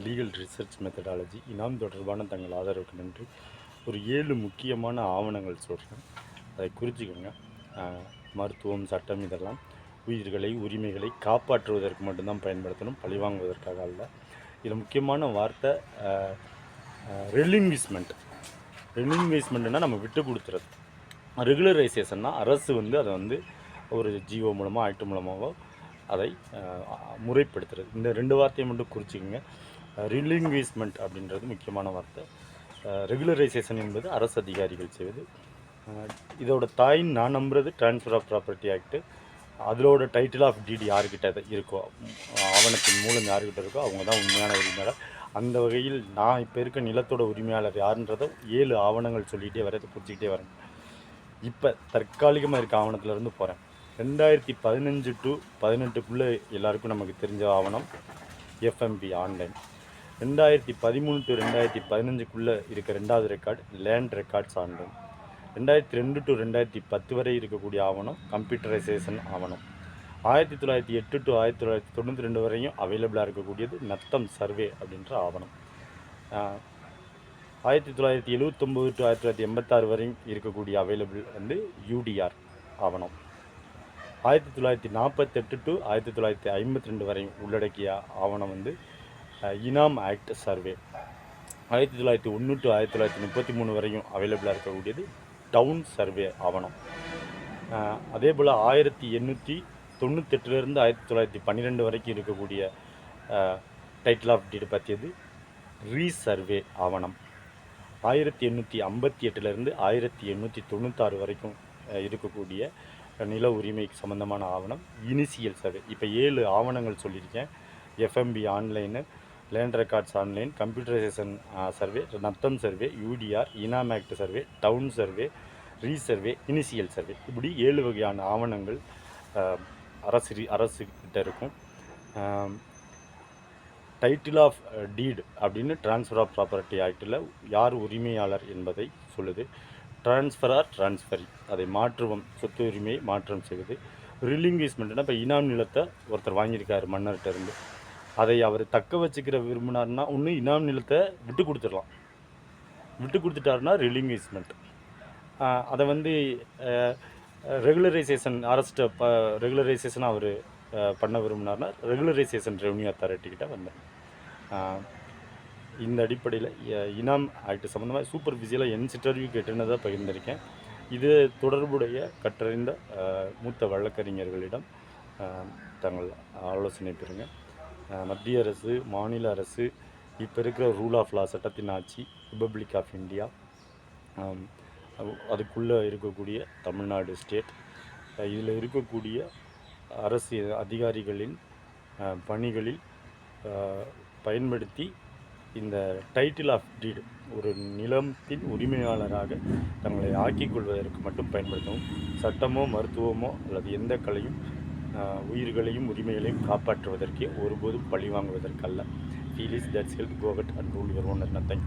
Legal research methodology இனாம் தொடர்பான தங்கள் ஆதரவுக்கு நன்றி ஒரு ஏழு முக்கியமான ஆவணங்கள் சொல்கிறேன் அதை குறிச்சிக்கோங்க. மருத்துவம் சட்டம் இதெல்லாம் உயிர்களை உரிமைகளை காப்பாற்றுவதற்கு மட்டும்தான் பயன்படுத்தணும் பழிவாங்குவதற்காக அல்ல. இதில் முக்கியமான வார்த்தை ரெலிங்விஸ்மெண்ட் ரெலிங்விஸ்மெண்ட்னா நம்ம விட்டு கொடுத்துறது. ரெகுலரைசேஷன்னா அரசு வந்து அதை வந்து ஒரு ஜிஓ மூலமாக ஆக்ட் மூலமாகவோ அதை முறைப்படுத்துறது. இந்த ரெண்டு வார்த்தையை மட்டும் குறிச்சிக்கோங்க. ரிலிங்விஸ்மெண்ட் அப்படின்றது முக்கியமான வார்த்தை. ரெகுலரைசேஷன் என்பது அரசு அதிகாரிகள் செய்வது. இதோட தாய் நான் நம்புறது ட்ரான்ஸ்ஃபர் ஆஃப் ப்ராப்பர்ட்டி ஆக்ட்டு அதோட டைட்டில் ஆஃப் டிடி யார்கிட்ட இருக்கோ ஆவணத்தின் மூலம் யார்கிட்ட இருக்கோ அவங்க தான் உண்மையான உரிமையாளர். அந்த வகையில் நான் இப்போ இருக்க நிலத்தோட உரிமையாளர் யாருன்றதை ஏழு ஆவணங்கள் சொல்லிகிட்டே வரதை பிடிச்சிக்கிட்டே வரேன். இப்போ தற்காலிகமாக இருக்க ஆவணத்துலேருந்து போகிறேன் ரெண்டாயிரத்தி பதினஞ்சு டு பதினெட்டுக்குள்ளே எல்லாருக்கும் நமக்கு தெரிஞ்ச ஆவணம் எஃப்எம்பி ஆன்லைன் ரெண்டாயிரத்தி பதிமூணு டு ரெண்டாயிரத்தி பதினஞ்சுக்குள்ளே இருக்க ரெண்டாவது ரெக்கார்டு லேண்ட் ரெக்கார்ட்ஸ் ஆன்லைன் ரெண்டாயிரத்தி ரெண்டு டு ரெண்டாயிரத்தி பத்து வரை இருக்கக்கூடிய ஆவணம் கம்ப்யூட்டரைசேஷன் ஆவணம். ஆயிரத்தி தொள்ளாயிரத்தி எட்டு டு ஆயிரத்தி தொள்ளாயிரத்தி தொண்ணூற்றி ரெண்டு வரையும் அவைலபிளாக இருக்கக்கூடியது நத்தம் சர்வே அப்படின்ற ஆவணம். ஆயிரத்தி தொள்ளாயிரத்தி எழுவத்தொம்போது டு ஆயிரத்தி தொள்ளாயிரத்தி எண்பத்தாறு வரையும் இருக்கக்கூடிய அவைலபிள் வந்து யூடிஆர் ஆவணம். ஆயிரத்தி தொள்ளாயிரத்தி நாற்பத்தெட்டு டு ஆயிரத்தி தொள்ளாயிரத்தி ஐம்பத்தி ரெண்டு வரையும் உள்ளடக்கிய ஆவணம் வந்து இனாம் ஆக்ட் சர்வே. ஆயிரத்தி தொள்ளாயிரத்தி ஒன்று டு ஆயிரத்தி தொள்ளாயிரத்தி முப்பத்தி மூணு வரையும் அவைலபிளாக இருக்கக்கூடியது டவுன் சர்வே ஆவணம். அதே போல் ஆயிரத்தி எண்ணூற்றி தொண்ணூத்தெட்டுலேருந்து ஆயிரத்தி தொள்ளாயிரத்தி பன்னிரெண்டு வரைக்கும் இருக்கக்கூடிய டைட்டில் ஆஃப் டீடு பற்றியது ரீசர்வே ஆவணம். ஆயிரத்தி எண்ணூற்றி ஐம்பத்தி எட்டுலேருந்து ஆயிரத்தி எண்ணூற்றி தொண்ணூத்தாறு வரைக்கும் இருக்கக்கூடிய நில உரிமை சம்மந்தமான ஆவணம் இனிஷியல் சர்வே இப்போ ஏழு ஆவணங்கள் சொல்லியிருக்கேன். FMB online land records online computerisation survey Natham survey UDR இனாம் act survey town survey resurvey initial survey இப்படி ஏழு வகையான ஆவணங்கள் uh, அரசு அரசு கிட்ட இருக்கும். டைட்டில் ஆஃப் டீட் அப்படின்னு ட்ரான்ஸ்ஃபர் ஆஃப் ப்ராப்பர்ட்டி ஆக்டில் யார் உரிமையாளர் என்பதை சொல்லுது. ட்ரான்ஸ்ஃபர் ஆர் டிரான்ஸ்ஃபரி அதை மாற்றுவோம் சொத்து உரிமையை மாற்றம் செய்வது. ரிலிங்குவேஸ்மெண்ட்னா இப்போ இனாம் நிலத்தை ஒருத்தர் வாங்கியிருக்காரு மன்னர்கிட்ட இருந்து. அதை அவர் தக்க வச்சுக்கிற விரும்பினார்னா ஒன்று இனாம் நிலத்தை விட்டு கொடுத்துடலாம். விட்டு கொடுத்துட்டாருன்னா ரிலிங்கேஸ்மெண்ட் அதை வந்து ரெகுலரைசேஷன் அரஸ்ட்டை ப ரெகுலரைசேஷன் அவர் பண்ண விரும்பினார்னா ரெகுலரைசேஷன் ரெவன்யூ அத்தாரிட்டிக்கிட்ட வந்தேன். இந்த அடிப்படையில் இனாம் ஆக்ட் சம்மந்தமாக சூப்பர் பிஸியில் என் இன்டர்வியூ கேட்டுனதை பகிர்ந்திருக்கேன். இது தொடர்புடைய கற்றறிந்த மூத்த வழக்கறிஞர்களிடம் தங்கள் ஆலோசனை பெறுங்கள் மத்திய அரசு மாநில அரசு இப்போ இருக்கிற ரூல் ஆஃப் லா சட்டத்தின் ஆட்சி ரிப்பப்ளிக் ஆஃப் இந்தியா அதுக்குள்ளே இருக்கக்கூடிய தமிழ்நாடு ஸ்டேட் இதில் இருக்கக்கூடிய அரசு அதிகாரிகளின் பணிகளில் பயன்படுத்தி இந்த டைட்டில் ஆஃப் டீடு ஒரு நிலத்தின் உரிமையாளராக தங்களை ஆக்கிக் கொள்வதற்கு மட்டும் பயன்படுத்தவும் சட்டமோ மருத்துவமோ அல்லது எந்த கலையும் உயிர்களையும் உரிமைகளையும் காப்பாற்றுவதற்கே ஒருபோதும் பழி வாங்குவதற்கல்ல. ஃபீல் இஸ் தட்ஸ் ஹெல்ப் கோகட் அண்ட் ரூல் யுவர் ஓனர் நத்தங்